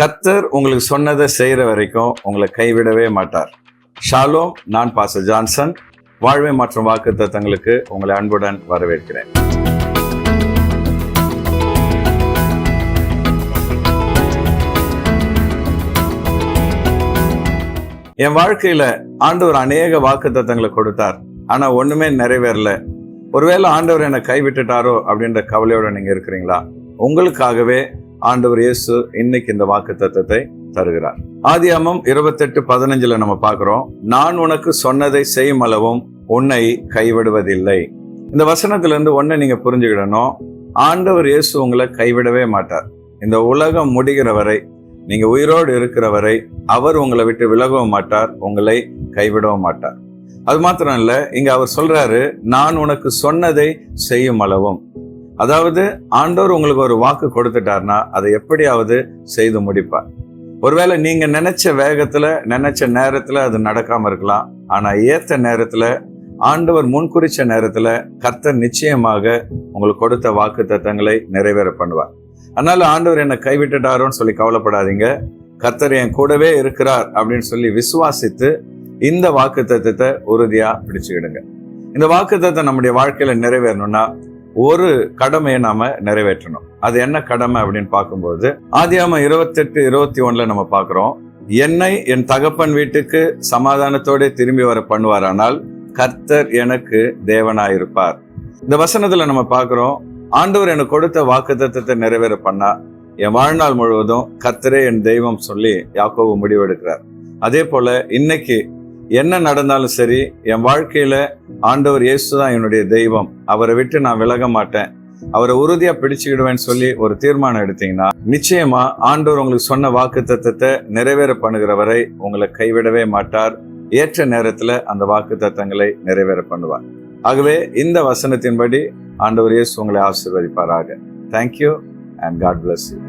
கத்தர் உங்களுக்கு சொன்னதை செய்கிற வரைக்கும் உங்களை கைவிடவே மாட்டார். ஷாலோம் நான் பாச ஜான்சன். வாழ்வை மற்றும் வாக்கு தத்தங்களுக்கு உங்களை அன்புடன் வரவேற்கிறேன். என் வாழ்க்கையில ஆண்டவர் அநேக வாக்கு தத்தங்களை கொடுத்தார். ஆனா ஒண்ணுமே நிறைவேறல. ஒருவேளை ஆண்டவர் என்னை கைவிட்டுட்டாரோ அப்படின்ற கவலையோட நீங்க இருக்கிறீங்களா? உங்களுக்காகவே ஆண்டவர் இயேசு இன்னைக்கு இந்த வாக்கு தத்துவத்தை தருகிறார். ஆதியாமம் இருபத்தெட்டு பதினஞ்சுல நம்ம பார்க்கிறோம் நான் உனக்கு சொன்னதை செய்யும் அளவும் உன்னை கைவிடுவதில்லை. இந்த வசனத்துல இருந்து ஒன்னை நீங்க புரிஞ்சுக்கிடணும் ஆண்டவர் இயேசு உங்களை கைவிடவே மாட்டார். இந்த உலகம் முடிகிற வரை நீங்க உயிரோடு இருக்கிற வரை அவர் உங்களை விட்டு விலகவும் மாட்டார் உங்களை கைவிடவும் மாட்டார். அது மாத்திரம் இல்லை இங்க அவர் சொல்றாரு நான் உனக்கு சொன்னதை செய்யும் அளவும். அதாவது ஆண்டவர் உங்களுக்கு ஒரு வாக்கு கொடுத்துட்டார்னா அதை எப்படியாவது செய்து முடிப்பார். ஒருவேளை நீங்க நினைச்ச வேகத்துல நினைச்ச நேரத்துல அது நடக்காம இருக்கலாம். ஆனா ஏத்த நேரத்துல ஆண்டவர் முன்குறிச்ச நேரத்துல கர்த்தர் நிச்சயமாக உங்களுக்கு கொடுத்த வாக்கு தத்தங்களை நிறைவேற பண்ணுவார். அதனால ஆண்டவர் என்னை கைவிட்டுட்டாரோன்னு சொல்லி கவலைப்படாதீங்க. கர்த்தர் என் கூடவே இருக்கிறார் அப்படின்னு சொல்லி விசுவாசித்து இந்த வாக்கு தத்துவத்தை உறுதியா பிடிச்சுக்கிடுங்க. இந்த வாக்கு தத்தம் நம்முடைய வாழ்க்கையில நிறைவேறணும்னா ஒரு கடமையை நாம நிறைவேற்றணும். அது என்ன கடமை அப்படின்னு பார்க்கும்போது ஆதியாம இருபத்தெட்டு இருபத்தி ஒன்றில் நம்ம பார்க்கிறோம் என்னை என் தகப்பன் வீட்டுக்கு சமாதானத்தோட திரும்பி வர பண்ணுவாரானால் கர்த்தர் எனக்கு தேவனாயிருப்பார். இந்த வசனத்துல நம்ம பார்க்கிறோம் ஆண்டவர் எனக்கு கொடுத்த வாக்கு தத்துவத்தை நிறைவேற பண்ணா என் வாழ்நாள் முழுவதும் கர்த்தரே என் தெய்வம் சொல்லி யாக்கோவு முடிவெடுக்கிறார். அதே போல இன்னைக்கு என்ன நடந்தாலும் சரி என் வாழ்க்கையில ஆண்டவர் இயேசு தான் என்னுடைய தெய்வம். அவரை விட்டு நான் விலக மாட்டேன். அவரை உறுதியா பிடிச்சுக்கிடுவேன்னு சொல்லி ஒரு தீர்மானம் எடுத்தீங்கன்னா நிச்சயமா ஆண்டவர் உங்களுக்கு சொன்ன வாக்கு தத்துவத்தை நிறைவேற பண்ணுகிற வரை உங்களை கைவிடவே மாட்டார். ஏற்ற நேரத்துல அந்த வாக்கு தத்தங்களை நிறைவேற பண்ணுவார். ஆகவே இந்த வசனத்தின்படி ஆண்டவர் இயேசு உங்களை ஆசீர்வதிப்பாராக. Thank you and God bless you